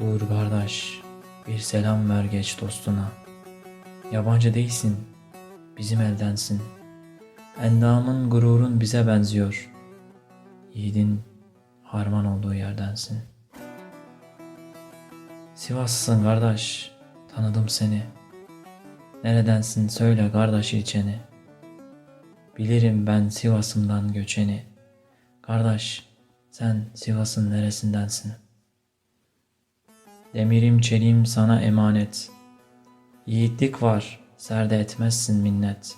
Dur kardeş, bir selam ver geç dostuna. Yabancı değilsin, bizim eldensin. Endamın gururun bize benziyor. Yiğidin harman olduğu yerdensin. Sivaslısın kardeş, tanıdım seni. Neredensin söyle kardeş ilçeni. Bilirim ben Sivas'ımdan göçeni. Kardeş, sen Sivas'ın neresindensin? Demirim çelim sana emanet. Yiğitlik var, serde etmezsin minnet.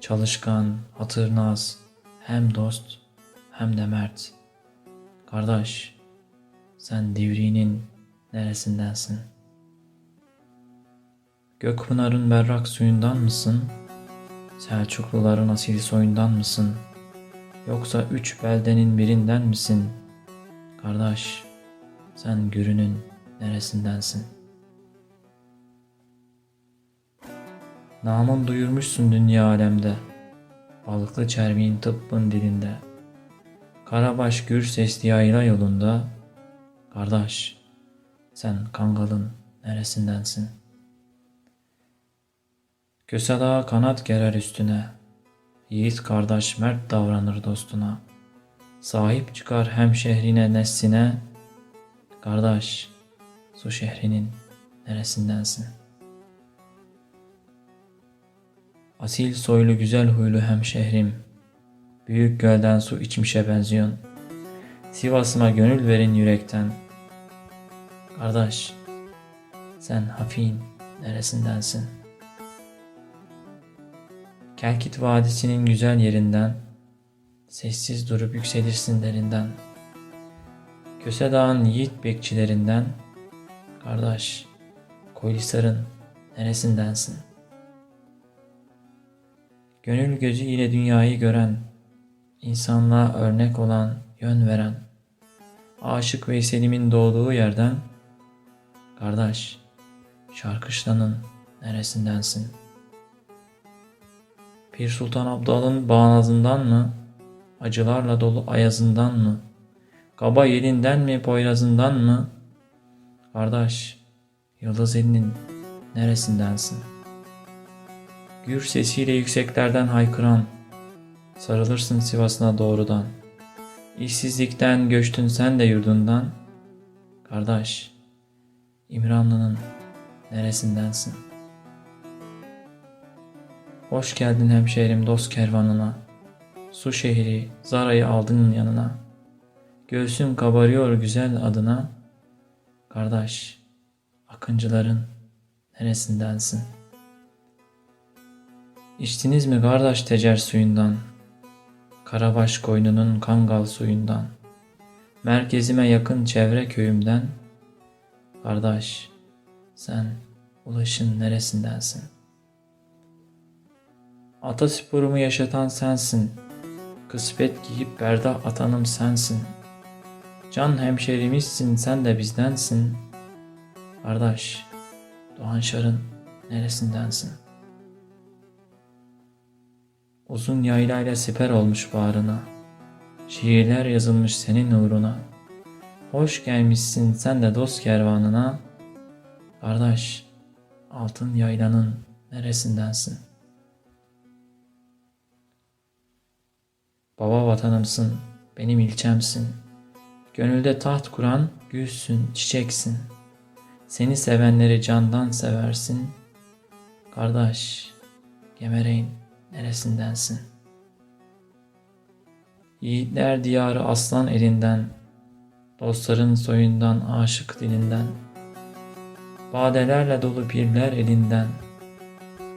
Çalışkan, hatırnaz, hem dost hem de mert. Kardeş, sen Divri'nin neresindensin? Gökpınar'ın berrak suyundan mısın? Selçukluların asil soyundan mısın? Yoksa üç beldenin birinden misin? Kardeş, sen Gürün'ün neresindensin? Namın duyurmuşsun dünya alemde. Balıklı çerviğin tıbbın dilinde. Karabaş gür sesli yayla yolunda. Kardeş, sen Kangal'ın neresindensin? Köse dağı kanat gerer üstüne. Yiğit kardeş mert davranır dostuna. Sahip çıkar hem şehrine nesline. Kardeş, su şehrinin neresindensin? Asil soylu güzel huylu hem şehrim. Büyük gölden su içmişe benziyon. Sivas'ıma gönül verin yürekten. Kardeş, sen Hafin neresindensin? Kelkit Vadisi'nin güzel yerinden, sessiz durup yükselirsin derinden. Köse Dağı'nın yiğit bekçilerinden, kardeş, Koylisar'ın neresindensin? Gönül gözü ile dünyayı gören, insanlığa örnek olan, yön veren, Aşık Veysel'imin doğduğu yerden, kardeş, Şarkışlan'ın neresindensin? Pir Sultan Abdal'ın bağnazından mı, acılarla dolu ayazından mı, kaba yelinden mi, poyrazından mı, kardeş, Yıldız elinin neresindensin? Gür sesiyle yükseklerden haykıran, sarılırsın Sivas'ına doğrudan. İşsizlikten göçtün sen de yurdundan. Kardeş, İmranlı'nın neresindensin? Hoş geldin hemşehrim dost kervanına. Su şehri, Zara'yı aldın yanına. Göğsüm kabarıyor güzel adına. Kardeş, akıncıların neresindensin? İçtiniz mi kardeş tecer suyundan? Karabaş koynunun kangal suyundan. Merkezime yakın çevre köyümden. Kardeş, sen ulaşın neresindensin? Atasporumu yaşatan sensin. Kısmet giyip berda atanım sensin. Can hemşerimizsin sen de bizdensin. Kardeş, Doğan Şar'ın neresindensin? Uzun yaylayla siper olmuş bağrına. Şiirler yazılmış senin uğruna. Hoş gelmişsin sen de dost kervanına. Kardeş, altın yaylanın neresindensin? Baba vatanımsın, benim ilçemsin. Gönülde taht kuran gülsün, çiçeksin. Seni sevenleri candan seversin. Kardeş, gemereğin neresindensin? Yiğitler diyarı aslan elinden, dostların soyundan aşık dilinden, badelerle dolu pirler elinden.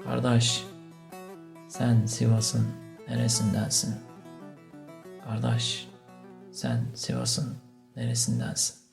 Kardeş, sen Sivas'ın neresindensin? Kardeş, sen Sivas'ın neresindensin?